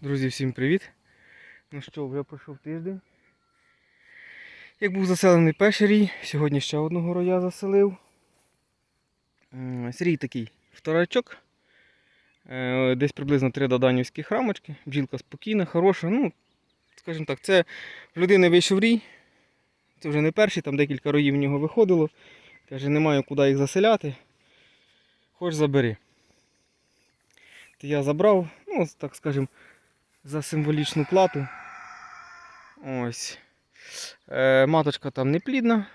Друзі, всім привіт! Ну що, вже пройшов тиждень. Як був заселений перший рій, сьогодні ще одного роя заселив. Рій такий вторачок. Е, Десь приблизно три доданівських рамочки. Бджілка спокійна, хороша. Ну, скажімо так, це в людини вийшов рій. Це вже не перший, там декілька роїв в нього виходило. Каже, немає куди їх заселяти. Хоч забери. То я забрав, ну, так скажімо, за символічну плату. Ось. Е, маточка там не плідна.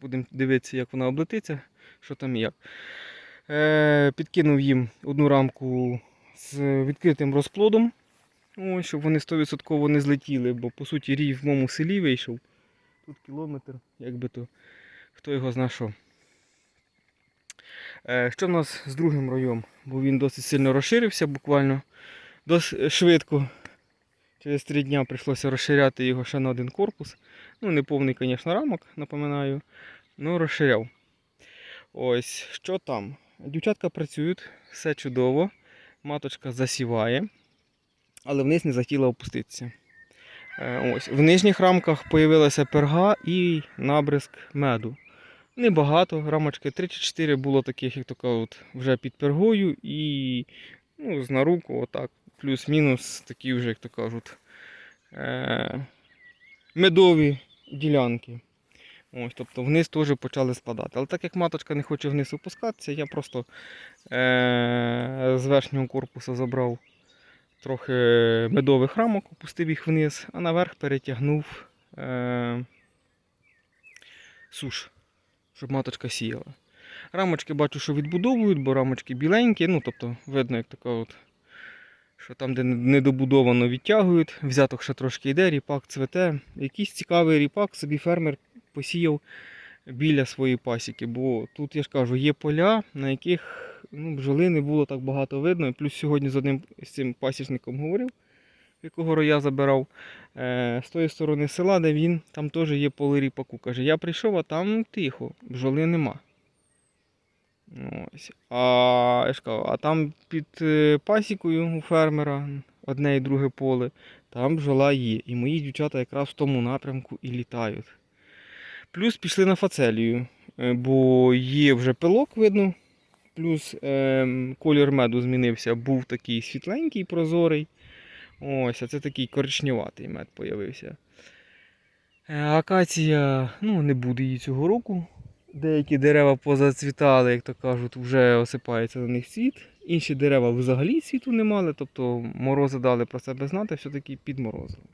Будемо дивитися, як вона облетиться, що там і як. Е, підкинув їм одну рамку з відкритим розплодом. Ось, щоб вони 100% не злетіли, бо по суті рій в моєму селі вийшов. Тут кілометр, якби то хто його зна що. Е, що в нас з другим роєм? Бо він досить сильно розширився буквально досить швидко. Через три дня прийшлося розширяти його ще на один корпус. Ну, не повний, звісно, рамок, напоминаю, але розширяв. Ось, що там? Дівчатка працюють, все чудово. Маточка засіває, але вниз не захотіла опуститися. Е, Ось. В нижніх рамках з'явилася перга і набризк меду. Небагато, рамочки 3 чи 4 було таких, як то кажуть, вже під пергою і ну, з на руку, отак, плюс-мінус такі вже, як то кажуть, е- медові ділянки. Ось, тобто вниз теж почали спадати. Але так як маточка не хоче вниз опускатися, я просто е- з верхнього корпусу забрав трохи медових рамок, опустив їх вниз, а наверх перетягнув е- суш щоб маточка сіяла. Рамочки бачу, що відбудовують, бо рамочки біленькі, ну тобто видно, як така от, що там, де недобудовано відтягують, взяток ще трошки йде, ріпак цвете. Якийсь цікавий ріпак собі фермер посіяв біля своєї пасіки, бо тут я ж кажу, є поля, на яких ну, бджоли не було так багато видно. Плюс сьогодні з одним з цим пасічником говорив, якого роя забирав. Е, з тої сторони села, де він, там теж є поле ріпаку. Каже, я прийшов, а там тихо, бджоли нема. Ось. А, я ж кажу, а там під е, пасікою у фермера одне і друге поле, там бджола є. І мої дівчата якраз в тому напрямку і літають. Плюс пішли на фацелію, е, бо є вже пилок видно. Плюс е, колір меду змінився, був такий світленький, прозорий. Ось, а це такий коричневатий мед появився. Е, Акація, ну, не буде її цього року. Деякі дерева позацвітали, як то кажуть, вже осипається на них цвіт. Інші дерева взагалі цвіту не мали, тобто морози дали про себе знати, все-таки підморозили.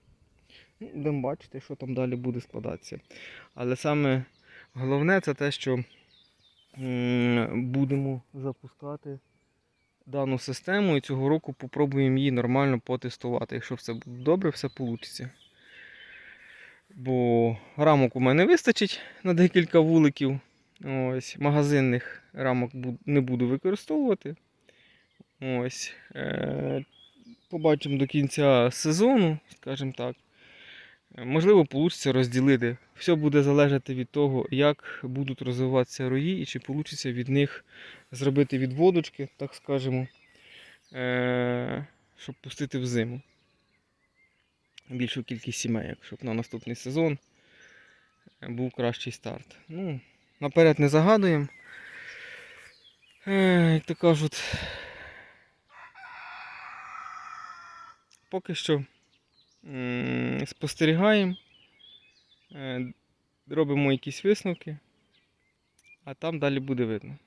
Ну, Будемо бачити, що там далі буде складатися. Але саме головне це те, що будемо запускати дану систему і цього року попробуємо її нормально потестувати. Якщо все буде добре, все вийде. Бо рамок у мене вистачить на декілька вуликів. Ось, Магазинних рамок не буду використовувати. Ось, е- побачимо до кінця сезону, скажімо так. Можливо, вийде розділити. Все буде залежати від того, як будуть розвиватися рої і чи вийде від них зробити відводочки, так скажемо, е- щоб пустити в зиму. Більшу кількість сімейок, щоб на наступний сезон був кращий старт. Ну, наперед не загадуємо. Е, Як то кажуть, поки що спостерігаємо, е, робимо якісь висновки, а там далі буде видно.